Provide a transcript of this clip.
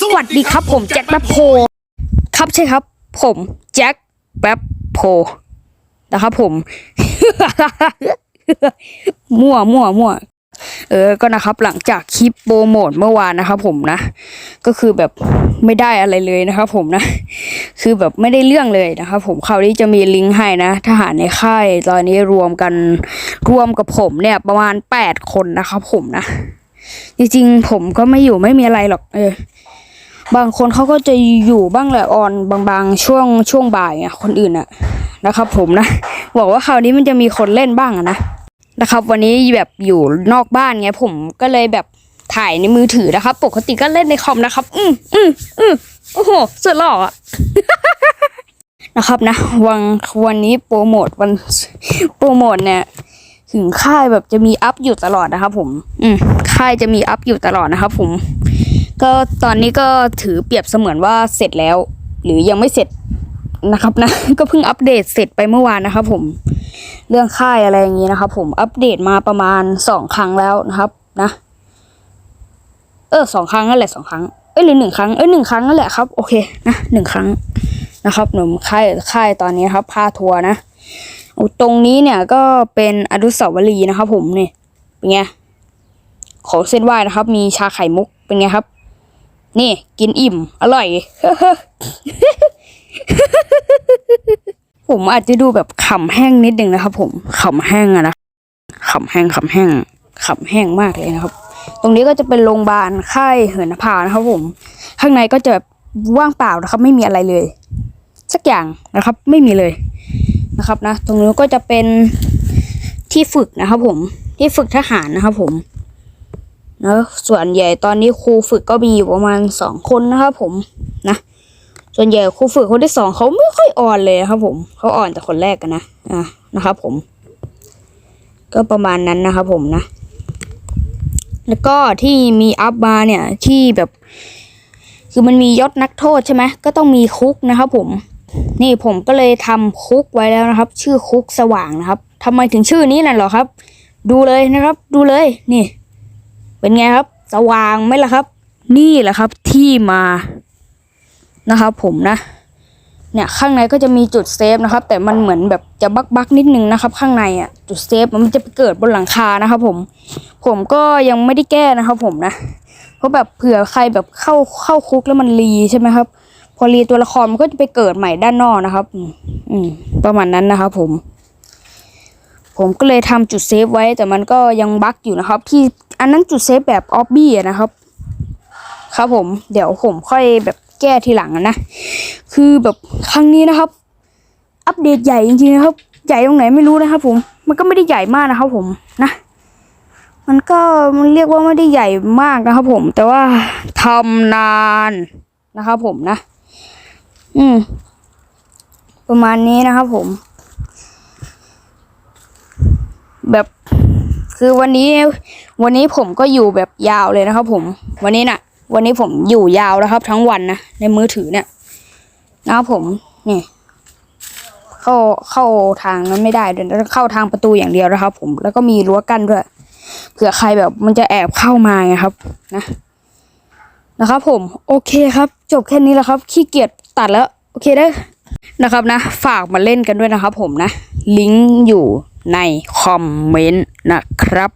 สวัสดีครับผมแจ็คแป๊บโพครับใช่ครับ ผมแจ็คแป๊บโพนะครับผม มั่วมั่วมั่วเออก็นะครับหลังจากคลิปโปรโมทเมื่อวานนะครับผมนะ ก็คือแบบไม่ได้อะไรเลยนะครับผมนะ คือแบบไม่ได้เรื่องเลยนะครับผมคราวนี้จะมีลิงก์ให้นะ ทหารในค่ายตอนนี้รวมกันรวมกับผมเนี่ยประมาณแปดคนนะครับผมนะจริงๆผมก็ไม่อยู่ไม่มีอะไรหรอก เออ บางคนเขาก็จะอยู่บ้างแหละออนบางๆ ช่วงช่วงบ่ายอะคนอื่นอะนะครับ ผมนะบอกว่าคราวนี้มันจะมีคนเล่นบ้างอะนะนะครับ วันนี้แบบอยู่นอกบ้านไงผมก็เลยแบบถ่ายในมือถือนะครับ ปกติก็เล่นในคอมนะครับ อืมอืมอืมโอ้โหสุดหล่ออะนะครับนะวันวันนี้โปรโมทวันโปรโมทเนี่ยถึงค่ายแบบจะมีอัพอยู่ตลอดนะครับผม อืมค่ายจะมีอัพอยู่ตลอดนะครับผม ก็ตอนนี้ก็ถือเปรียบเสมือนว่าเสร็จแล้ว หรือยังไม่เสร็จนะครับนะ ก็เพิ่งอัปเดตเสร็จไปเมื่อวานนะครับผมเรื่องค่ายอะไรอย่างนี้นะครับผมอัปเดตมาประมาณสองครั้งแล้วนะครับนะ เออสองครั้งนั่นแหละสองครั้งเอ้ยหรือหนึ่งครั้งเอ้ยหนึ่งครั้งนั่นแหละครับโอเคนะหนึ่งครั้งนะครับหนุ่มค่ายค่ายตอนนี้ครับพาทัวร์นะตรงนี้เนี่ยก็เป็นอนุสาวรีย์นะครับผมเนี่ยเป็นไงของเส้นไหว้นะครับ มีชาไข่มุกเป็นไงครับ นี่ กินอิ่ม อร่อย ผมอาจจะดูแบบขำแห้งนิดนึงนะครับ ผมขำแห้งอะนะขำแห้งขำแห้งขำแห้งมากเลยนะครับ ตรงนี้ก็จะเป็นโรงพยาบาลค่ายเหินนภานะครับ ผม ข้างในก็จะแบบว่างเปล่านะครับ ไม่มีอะไรเลย สักอย่างนะครับ ไม่มีเลยนะครับนะ ตรงนี้ก็จะเป็นที่ฝึกนะครับ ผม ที่ฝึกทหารนะครับ ผม นะส่วนใหญ่ตอนนี้ครูฝึกก็มีอยู่ประมาณสองคนนะครับผมนะส่วนใหญ่ครูฝึกคนที่สองเขาไม่ค่อยอ่อนเลยครับ ผมเขาอ่อนแต่คนแรกกันนะอะนะครับผม ก็ประมาณนั้นนะครับผมนะ แล้วก็ที่มีอัพมาเนี่ยที่แบบ คือมันมียศนักโทษใช่ไหมก็ต้องมีคุกนะครับผม นี่ผมก็เลยทำคุกไว้แล้วนะครับ ชื่อคุกสว่างนะครับทำไมถึงชื่อนี้น่ะหรอครับ ดูเลยนะครับ ดูเลยนี่ เป็นไงครับ สว่างไหมล่ะครับ นี่แหละครับที่มานะครับ ผมนะ เนี่ยข้างในก็จะมีจุดเซฟนะครับ แต่มันเหมือนแบบจะบักบักนิดนึงนะครับ ข้างในอะจุดเซฟมันจะไปเกิดบนหลังคานะครับ ผม ผมก็ยังไม่ได้แก้นะครับ ผมนะเพราะแบบเผื่อใครแบบเข้าเข้าคุกแล้วมันรีใช่ไหมครับ พอรีตัวละครมันก็จะไปเกิดใหม่ด้านนอกนะครับ อืมประมาณนั้นนะครับ ผม ผมก็เลยทำจุดเซฟไว้ แต่มันก็ยังบั๊กอยู่นะครับ ที่อันนั้นจุดเซฟแบบออบบี้นะครับ ครับผม เดี๋ยวผมค่อยแบบแก้ทีหลังนะ คือแบบครั้งนี้นะครับ อัปเดตใหญ่จริงๆนะครับ ใหญ่ตรงไหนไม่รู้นะครับ ผม มันก็ไม่ได้ใหญ่มากนะครับ ผมนะ มันก็มันเรียกว่าไม่ได้ใหญ่มากนะครับ ผม แต่ว่าทำนานนะครับ ผมนะ อืม ประมาณนี้นะครับผม แบบ คือวันนี้วันนี้ผมก็อยู่แบบยาวเลยนะครับ ผม วันนี้น่ะ วันนี้ผมอยู่ยาวแล้วครับ ทั้งวันนะในมือถือเนี่ยนะครับผมนี่เข้าเข้าทางนั้นไม่ได้เดี๋ยวเข้าทางประตูอย่างเดียวนะครับ ผมแล้วก็มีรั้วกั้นด้วยเผื่อใครแบบมันจะแอบเข้ามาไงครับ นะนะครับ ผม โอเคครับ จบแค่นี้แล้วครับ ขี้เกียจตัดแล้ว โอเคเด้อนะครับนะ ฝากมาเล่นกันด้วยนะครับ ผมนะ ลิงก์อยู่ ในคอมเมนต์นะครับ